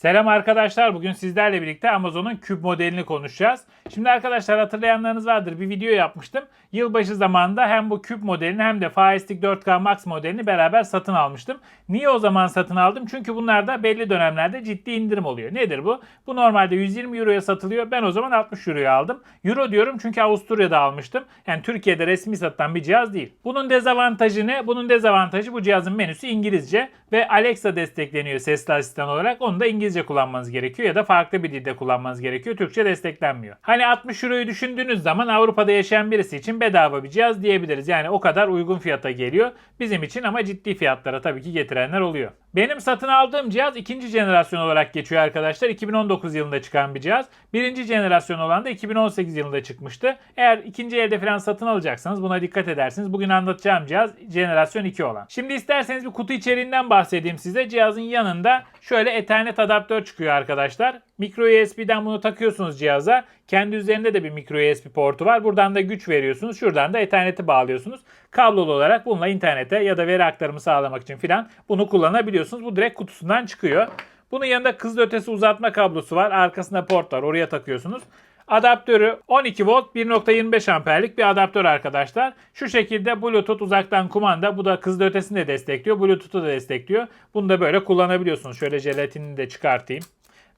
Selam arkadaşlar. Bugün sizlerle birlikte Amazon'un küp modelini konuşacağız. Şimdi arkadaşlar hatırlayanlarınız vardır. Bir video yapmıştım. Yılbaşı zamanında hem bu küp modelini hem de Firestick 4K Max modelini beraber satın almıştım. Niye o zaman satın aldım? Çünkü bunlarda belli dönemlerde ciddi indirim oluyor. Nedir bu? Bu normalde 120 Euro'ya satılıyor. Ben o zaman 60 Euro'ya aldım. Euro diyorum çünkü Avusturya'da almıştım. Yani Türkiye'de resmi satılan bir cihaz değil. Bunun dezavantajı ne? Bunun dezavantajı bu cihazın menüsü İngilizce ve Alexa destekleniyor sesli asistan olarak. Onu da İngilizce kullanmanız gerekiyor ya da farklı bir dilde kullanmanız gerekiyor. Türkçe desteklenmiyor. Hani 60 Euro'yu düşündüğünüz zaman Avrupa'da yaşayan birisi için bedava bir cihaz diyebiliriz. Yani o kadar uygun fiyata geliyor. Bizim için ama ciddi fiyatlara tabii ki getirenler oluyor. Benim satın aldığım cihaz ikinci jenerasyon olarak geçiyor arkadaşlar. 2019 yılında çıkan bir cihaz. Birinci jenerasyon olan da 2018 yılında çıkmıştı. Eğer ikinci elde falan satın alacaksanız buna dikkat edersiniz. Bugün anlatacağım cihaz jenerasyon 2 olan. Şimdi isterseniz bir kutu içeriğinden bahsedeyim size. Cihazın yanında şöyle Ethernet adaptör çıkıyor arkadaşlar. Micro USB'den bunu takıyorsunuz cihaza. Kendi üzerinde de bir micro USB portu var. Buradan da güç veriyorsunuz. Şuradan da Ethernet'i bağlıyorsunuz. Kablolu olarak bununla internete ya da veri aktarımı sağlamak için filan bunu kullanabiliyorsunuz. Bu direkt kutusundan çıkıyor. Bunun yanında hızlı ötesi uzatma kablosu var. Arkasında port var. Oraya takıyorsunuz. Adaptörü 12 volt 1.25 amperlik bir adaptör arkadaşlar. Şu şekilde Bluetooth uzaktan kumanda. Bu da hızlı ötesini de destekliyor. Bluetooth'u da destekliyor. Bunu da böyle kullanabiliyorsunuz. Şöyle jelatinini de çıkartayım.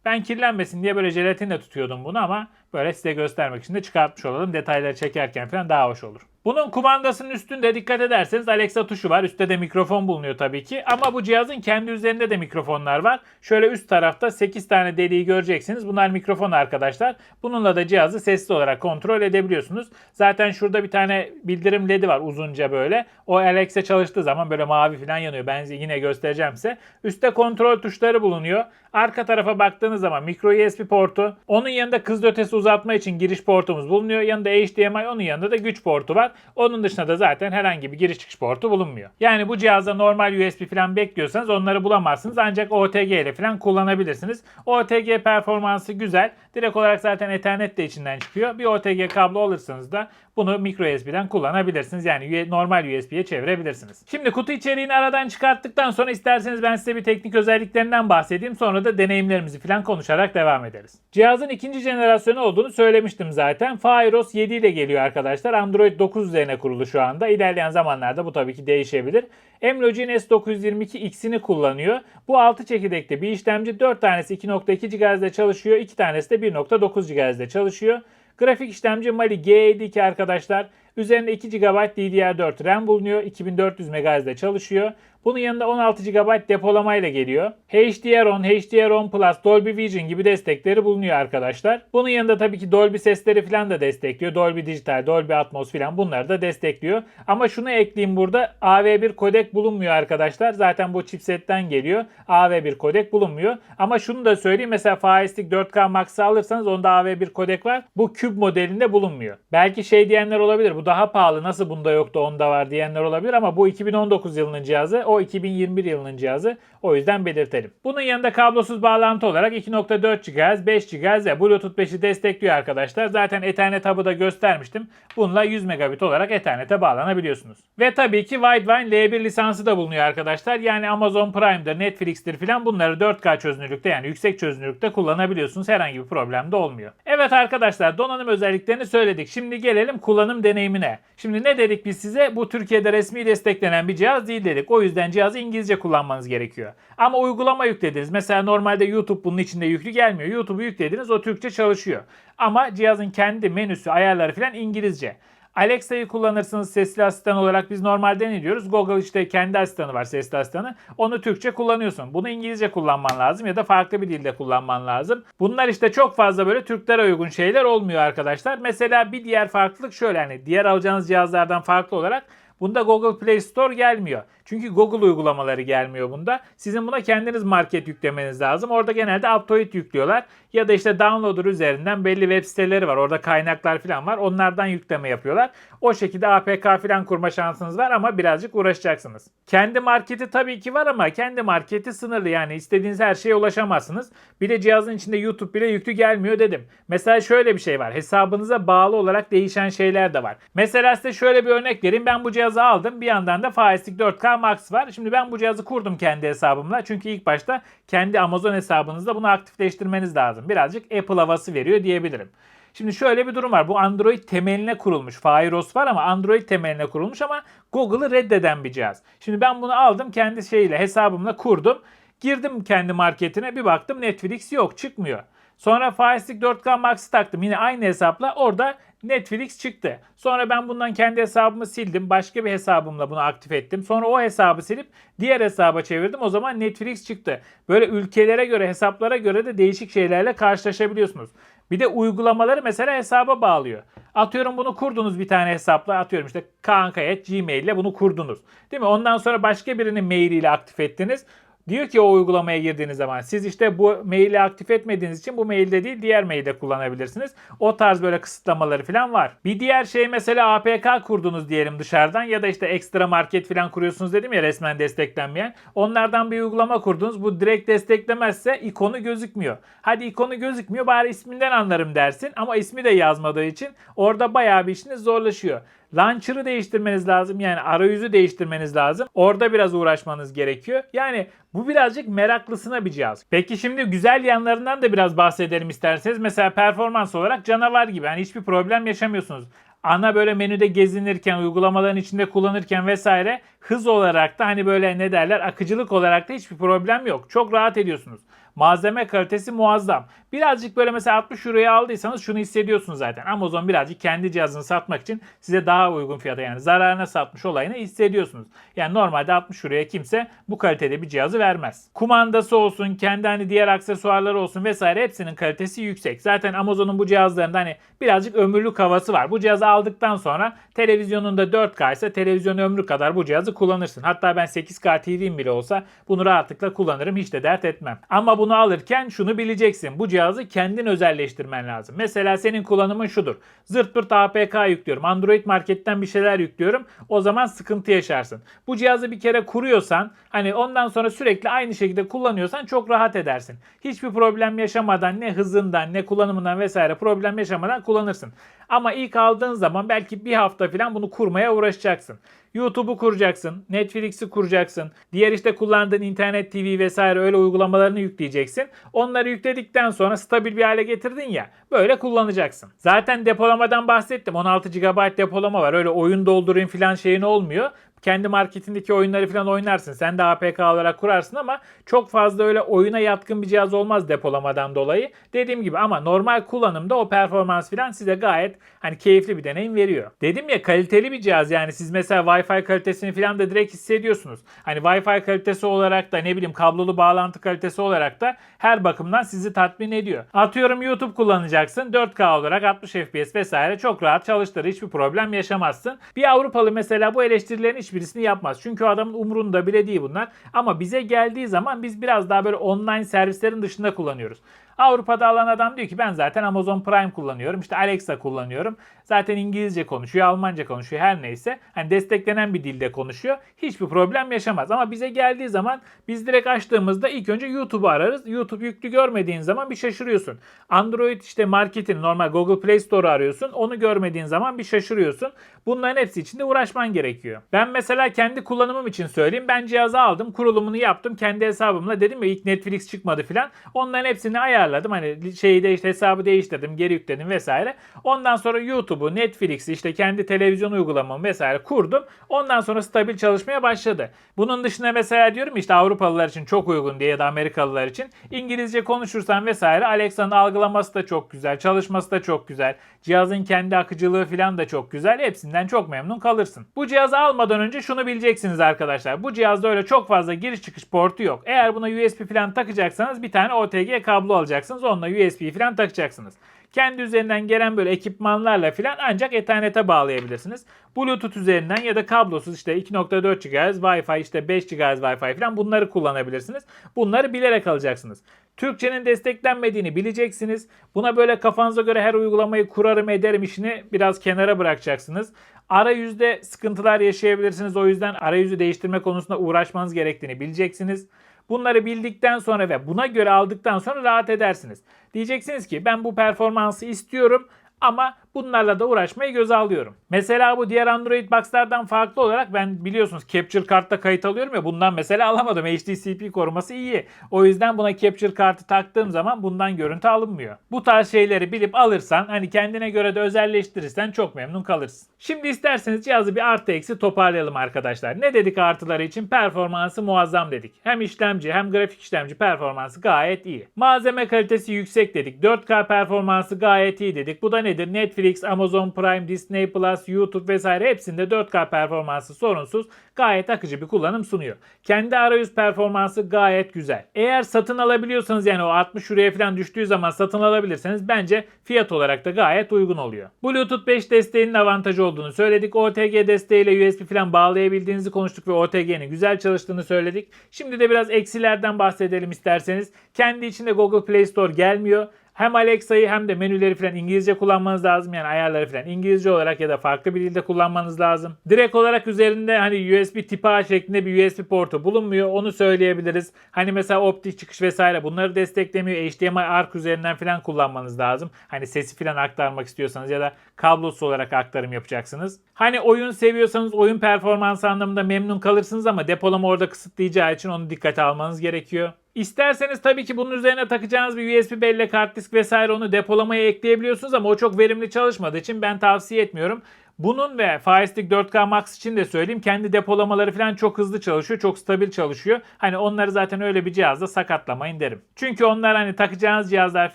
Ben kirlenmesin diye böyle jelatinle tutuyordum bunu ama böyle size göstermek için de çıkartmış olalım. Detayları çekerken falan daha hoş olur. Bunun kumandasının üstünde dikkat ederseniz Alexa tuşu var. Üstte de mikrofon bulunuyor tabii ki. Ama bu cihazın kendi üzerinde de mikrofonlar var. Şöyle üst tarafta 8 tane deliği göreceksiniz. Bunlar mikrofon arkadaşlar. Bununla da cihazı sesli olarak kontrol edebiliyorsunuz. Zaten şurada bir tane bildirim ledi var uzunca böyle. O Alexa çalıştığı zaman böyle mavi falan yanıyor. Ben yine göstereceğim size. Üstte kontrol tuşları bulunuyor. Arka tarafa baktığınız zaman micro USB portu. Onun yanında kız ötesi uzatma için giriş portumuz bulunuyor. Yanında HDMI onun yanında da güç portu var. Onun dışında da zaten herhangi bir giriş çıkış portu bulunmuyor. Yani bu cihazda normal USB falan bekliyorsanız onları bulamazsınız. Ancak OTG ile falan kullanabilirsiniz. OTG performansı güzel. Direkt olarak zaten Ethernet de içinden çıkıyor. Bir OTG kablo alırsanız da bunu micro USB'den kullanabilirsiniz. Yani normal USB'ye çevirebilirsiniz. Şimdi kutu içeriğini aradan çıkarttıktan sonra isterseniz ben size bir teknik özelliklerinden bahsedeyim. Sonra da deneyimlerimizi falan konuşarak devam ederiz. Cihazın ikinci jenerasyonu olduğunu söylemiştim zaten. FireOS 7 ile geliyor arkadaşlar. Android 9 üzerine kurulu şu anda. İlerleyen zamanlarda bu tabii ki değişebilir. Emlogin S922X'ini kullanıyor. Bu 6 çekirdekli bir işlemci. 4 tanesi 2.2 GHz'de çalışıyor. 2 tanesi de 1.9 GHz'de çalışıyor. Grafik işlemci Mali G52 arkadaşlar. Üzerinde 2 GB DDR4 RAM bulunuyor. 2400 MHz'de çalışıyor. Bunun yanında 16 GB depolamayla geliyor. HDR10, HDR10 Plus, Dolby Vision gibi destekleri bulunuyor arkadaşlar. Bunun yanında tabii ki Dolby sesleri falan da destekliyor. Dolby Digital, Dolby Atmos falan bunları da destekliyor. Ama şunu ekleyeyim burada. AV1 kodek bulunmuyor arkadaşlar. Zaten bu chipsetten geliyor. AV1 kodek bulunmuyor. Ama şunu da söyleyeyim. Mesela Firestick 4K Max'ı alırsanız onda AV1 kodek var. Bu Cube modelinde bulunmuyor. Belki şey diyenler olabilir. Daha pahalı. Nasıl bunda yoktu onda var diyenler olabilir ama bu 2019 yılının cihazı. O 2021 yılının cihazı. O yüzden belirtelim. Bunun yanında kablosuz bağlantı olarak 2.4 GHz, 5 GHz ve Bluetooth 5'i destekliyor arkadaşlar. Zaten Ethernet hub'ı da göstermiştim. Bununla 100 megabit olarak Ethernet'e bağlanabiliyorsunuz. Ve tabii ki Widevine L1 lisansı da bulunuyor arkadaşlar. Yani Amazon Prime'dir, Netflix'tir filan bunları 4K çözünürlükte yani yüksek çözünürlükte kullanabiliyorsunuz. Herhangi bir problem de olmuyor. Evet arkadaşlar donanım özelliklerini söyledik. Şimdi gelelim kullanım deneyimine. Şimdi ne dedik biz size? Bu Türkiye'de resmi desteklenen bir cihaz değil dedik. O yüzden cihazı İngilizce kullanmanız gerekiyor. Ama uygulama yüklediniz. Mesela normalde YouTube bunun içinde yüklü gelmiyor. YouTube'u yüklediniz o Türkçe çalışıyor. Ama cihazın kendi menüsü, ayarları falan İngilizce. Alexa'yı kullanırsınız sesli asistan olarak biz normalde ne diyoruz? Google işte kendi asistanı var sesli asistanı. Onu Türkçe kullanıyorsun. Bunu İngilizce kullanman lazım ya da farklı bir dilde kullanman lazım. Bunlar işte çok fazla böyle Türklere uygun şeyler olmuyor arkadaşlar. Mesela bir diğer farklılık şöyle hani diğer alacağınız cihazlardan farklı olarak Bunda Google Play Store gelmiyor. Çünkü Google uygulamaları gelmiyor bunda. Sizin buna kendiniz market yüklemeniz lazım. Orada genelde Aptoid yüklüyorlar. Ya da işte downloader üzerinden belli web siteleri var. Orada kaynaklar falan var. Onlardan yükleme yapıyorlar. O şekilde APK falan kurma şansınız var ama birazcık uğraşacaksınız. Kendi marketi tabii ki var ama kendi marketi sınırlı. Yani istediğiniz her şeye ulaşamazsınız. Bir de cihazın içinde YouTube bile yüklü gelmiyor dedim. Mesela şöyle bir şey var. Hesabınıza bağlı olarak değişen şeyler de var. Mesela size şöyle bir örnek vereyim. Ben bu cihazı cihazı aldım. Bir yandan da Stick 4K Max var. Şimdi ben bu cihazı kurdum kendi hesabımla. Çünkü ilk başta kendi Amazon hesabınızda bunu aktifleştirmeniz lazım. Birazcık Apple havası veriyor diyebilirim. Şimdi şöyle bir durum var. Bu Android temeline kurulmuş. Fireos var ama Android temeline kurulmuş ama Google'ı reddeden bir cihaz. Şimdi ben bunu aldım kendi şeyle hesabımla kurdum. Girdim kendi marketine bir baktım Netflix yok çıkmıyor. Sonra Stick 4K Max'ı taktım yine aynı hesapla orada Netflix çıktı. Sonra ben bundan kendi hesabımı sildim. Başka bir hesabımla bunu aktif ettim. Sonra o hesabı silip diğer hesaba çevirdim. O zaman Netflix çıktı. Böyle ülkelere göre, hesaplara göre de değişik şeylerle karşılaşabiliyorsunuz. Bir de uygulamaları mesela hesaba bağlıyor. Atıyorum bunu kurdunuz bir tane hesapla. Atıyorum işte kankayet Gmail ile bunu kurdunuz. Değil mi? Ondan sonra başka birinin mailiyle aktif ettiniz. Diyor ki o uygulamaya girdiğiniz zaman siz işte bu maili aktif etmediğiniz için bu mailde değil diğer mailde kullanabilirsiniz. O tarz böyle kısıtlamaları falan var. Bir diğer şey mesela APK kurdunuz diyelim dışarıdan ya da işte ekstra market falan kuruyorsunuz dedim ya resmen desteklenmeyen. Onlardan bir uygulama kurdunuz. Bu direkt desteklemezse ikonu gözükmüyor. Hadi ikonu gözükmüyor bari isminden anlarım dersin ama ismi de yazmadığı için orada bayağı bir işiniz zorlaşıyor. Launcher'ı değiştirmeniz lazım. Yani arayüzü değiştirmeniz lazım. Orada biraz uğraşmanız gerekiyor. Yani bu birazcık meraklısına bir cihaz. Peki şimdi güzel yanlarından da biraz bahsedelim isterseniz. Mesela performans olarak canavar gibi. Hani hiçbir problem yaşamıyorsunuz. Ana böyle menüde gezinirken, uygulamaların içinde kullanırken vesaire hız olarak da hani böyle ne derler akıcılık olarak da hiçbir problem yok. Çok rahat ediyorsunuz. Malzeme kalitesi muazzam. Birazcık böyle mesela 60 euroya aldıysanız şunu hissediyorsunuz zaten. Amazon birazcık kendi cihazını satmak için size daha uygun fiyata yani zararına satmış olayını hissediyorsunuz. Yani normalde 60 euroya kimse bu kalitede bir cihazı vermez. Kumandası olsun, kendi hani diğer aksesuarları olsun vesaire hepsinin kalitesi yüksek. Zaten Amazon'un bu cihazlarında hani birazcık ömürlük havası var. Bu cihazı aldıktan sonra televizyonunda 4K ise televizyon ömrü kadar bu cihazı kullanırsın. Hatta ben 8K TV'm bile olsa bunu rahatlıkla kullanırım. Hiç de dert etmem. Ama bunu alırken şunu bileceksin. Bu cihazı kendin özelleştirmen lazım. Mesela senin kullanımın şudur. Zırt pırt APK yüklüyorum. Android marketten bir şeyler yüklüyorum. O zaman sıkıntı yaşarsın. Bu cihazı bir kere kuruyorsan hani ondan sonra sürekli aynı şekilde kullanıyorsan çok rahat edersin. Hiçbir problem yaşamadan ne hızından ne kullanımından vesaire problem yaşamadan kullanırsın. Ama ilk aldığın zaman belki bir hafta falan bunu kurmaya uğraşacaksın. YouTube'u kuracaksın, Netflix'i kuracaksın, diğer işte kullandığın internet TV vesaire öyle uygulamalarını yükleyeceksin. Onları yükledikten sonra stabil bir hale getirdin ya, böyle kullanacaksın. Zaten depolamadan bahsettim. 16 GB depolama var. Öyle oyun doldurayım falan şeyin olmuyor kendi marketindeki oyunları falan oynarsın. Sen de APK olarak kurarsın ama çok fazla öyle oyuna yatkın bir cihaz olmaz depolamadan dolayı. Dediğim gibi ama normal kullanımda o performans falan size gayet hani keyifli bir deneyim veriyor. Dedim ya kaliteli bir cihaz yani siz mesela Wi-Fi kalitesini falan da direkt hissediyorsunuz. Hani Wi-Fi kalitesi olarak da ne bileyim kablolu bağlantı kalitesi olarak da her bakımdan sizi tatmin ediyor. Atıyorum YouTube kullanacaksın 4K olarak 60 FPS vesaire çok rahat çalıştırır hiçbir problem yaşamazsın. Bir Avrupalı mesela bu eleştirilerin hiçbirisini yapmaz. Çünkü adamın umurunda bile değil bunlar. Ama bize geldiği zaman biz biraz daha böyle online servislerin dışında kullanıyoruz. Avrupa'da alan adam diyor ki ben zaten Amazon Prime kullanıyorum. işte Alexa kullanıyorum. Zaten İngilizce konuşuyor, Almanca konuşuyor her neyse. Hani desteklenen bir dilde konuşuyor. Hiçbir problem yaşamaz. Ama bize geldiği zaman biz direkt açtığımızda ilk önce YouTube'u ararız. YouTube yüklü görmediğin zaman bir şaşırıyorsun. Android işte marketini normal Google Play Store arıyorsun. Onu görmediğin zaman bir şaşırıyorsun. Bunların hepsi için de uğraşman gerekiyor. Ben mesela kendi kullanımım için söyleyeyim. Ben cihazı aldım, kurulumunu yaptım. Kendi hesabımla dedim ya ilk Netflix çıkmadı filan. Onların hepsini ayarladım. Hani şeyi de işte hesabı değiştirdim, geri yükledim vesaire. Ondan sonra YouTube'u, Netflix'i işte kendi televizyon uygulamamı vesaire kurdum. Ondan sonra stabil çalışmaya başladı. Bunun dışında mesela diyorum işte Avrupalılar için çok uygun diye ya da Amerikalılar için İngilizce konuşursan vesaire Alexa'nın algılaması da çok güzel, çalışması da çok güzel. Cihazın kendi akıcılığı falan da çok güzel. Hepsinden çok memnun kalırsın. Bu cihazı almadan önce şunu bileceksiniz arkadaşlar. Bu cihazda öyle çok fazla giriş çıkış portu yok. Eğer buna USB falan takacaksanız bir tane OTG kablo alacaksınız. Onunla USB falan takacaksınız. Kendi üzerinden gelen böyle ekipmanlarla falan ancak Ethernet'e bağlayabilirsiniz. Bluetooth üzerinden ya da kablosuz işte 2.4 GHz Wi-Fi işte 5 GHz Wi-Fi falan bunları kullanabilirsiniz. Bunları bilerek alacaksınız. Türkçenin desteklenmediğini bileceksiniz. Buna böyle kafanıza göre her uygulamayı kurarım ederim işini biraz kenara bırakacaksınız. Arayüzde sıkıntılar yaşayabilirsiniz. O yüzden arayüzü değiştirme konusunda uğraşmanız gerektiğini bileceksiniz. Bunları bildikten sonra ve buna göre aldıktan sonra rahat edersiniz. Diyeceksiniz ki ben bu performansı istiyorum ama Bunlarla da uğraşmayı göze alıyorum. Mesela bu diğer Android Box'lardan farklı olarak ben biliyorsunuz Capture kartla kayıt alıyorum ya bundan mesela alamadım. HDCP koruması iyi. O yüzden buna Capture kartı taktığım zaman bundan görüntü alınmıyor. Bu tarz şeyleri bilip alırsan hani kendine göre de özelleştirirsen çok memnun kalırsın. Şimdi isterseniz cihazı bir artı eksi toparlayalım arkadaşlar. Ne dedik artıları için? Performansı muazzam dedik. Hem işlemci hem grafik işlemci performansı gayet iyi. Malzeme kalitesi yüksek dedik. 4K performansı gayet iyi dedik. Bu da nedir? Netflix, Amazon Prime, Disney Plus, YouTube vesaire hepsinde 4K performansı sorunsuz. Gayet akıcı bir kullanım sunuyor. Kendi arayüz performansı gayet güzel. Eğer satın alabiliyorsanız yani o 60 euroya falan düştüğü zaman satın alabilirseniz bence fiyat olarak da gayet uygun oluyor. Bluetooth 5 desteğinin avantajı olduğunu söyledik. OTG desteğiyle USB falan bağlayabildiğinizi konuştuk ve OTG'nin güzel çalıştığını söyledik. Şimdi de biraz eksilerden bahsedelim isterseniz. Kendi içinde Google Play Store gelmiyor. Hem Alexa'yı hem de menüleri falan İngilizce kullanmanız lazım. Yani ayarları falan İngilizce olarak ya da farklı bir dilde kullanmanız lazım. Direkt olarak üzerinde hani USB tip A şeklinde bir USB portu bulunmuyor. Onu söyleyebiliriz. Hani mesela optik çıkış vesaire bunları desteklemiyor. HDMI ARC üzerinden falan kullanmanız lazım. Hani sesi falan aktarmak istiyorsanız ya da kablosuz olarak aktarım yapacaksınız. Hani oyun seviyorsanız oyun performansı anlamında memnun kalırsınız ama depolama orada kısıtlayacağı için onu dikkate almanız gerekiyor. İsterseniz tabii ki bunun üzerine takacağınız bir USB bellek, hard disk vesaire onu depolamaya ekleyebiliyorsunuz ama o çok verimli çalışmadığı için ben tavsiye etmiyorum. Bunun ve Fire Stick 4K Max için de söyleyeyim kendi depolamaları falan çok hızlı çalışıyor, çok stabil çalışıyor. Hani onları zaten öyle bir cihazda sakatlamayın derim. Çünkü onlar hani takacağınız cihazlar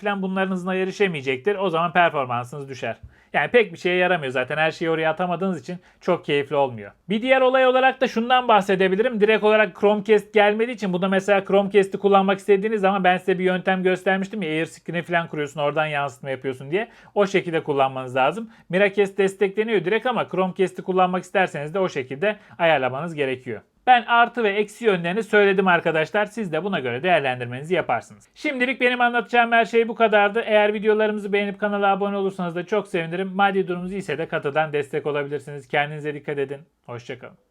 falan bunların hızına erişemeyecektir. O zaman performansınız düşer. Yani pek bir şeye yaramıyor zaten her şeyi oraya atamadığınız için çok keyifli olmuyor. Bir diğer olay olarak da şundan bahsedebilirim. Direkt olarak Chromecast gelmediği için bu da mesela Chromecast'i kullanmak istediğiniz zaman ben size bir yöntem göstermiştim ya AirScreen'i falan kuruyorsun oradan yansıtma yapıyorsun diye. O şekilde kullanmanız lazım. Miracast destekleniyor direkt ama Chromecast'i kullanmak isterseniz de o şekilde ayarlamanız gerekiyor. Ben artı ve eksi yönlerini söyledim arkadaşlar. Siz de buna göre değerlendirmenizi yaparsınız. Şimdilik benim anlatacağım her şey bu kadardı. Eğer videolarımızı beğenip kanala abone olursanız da çok sevinirim. Maddi durumunuz iyiyse de katıdan destek olabilirsiniz. Kendinize dikkat edin. Hoşçakalın.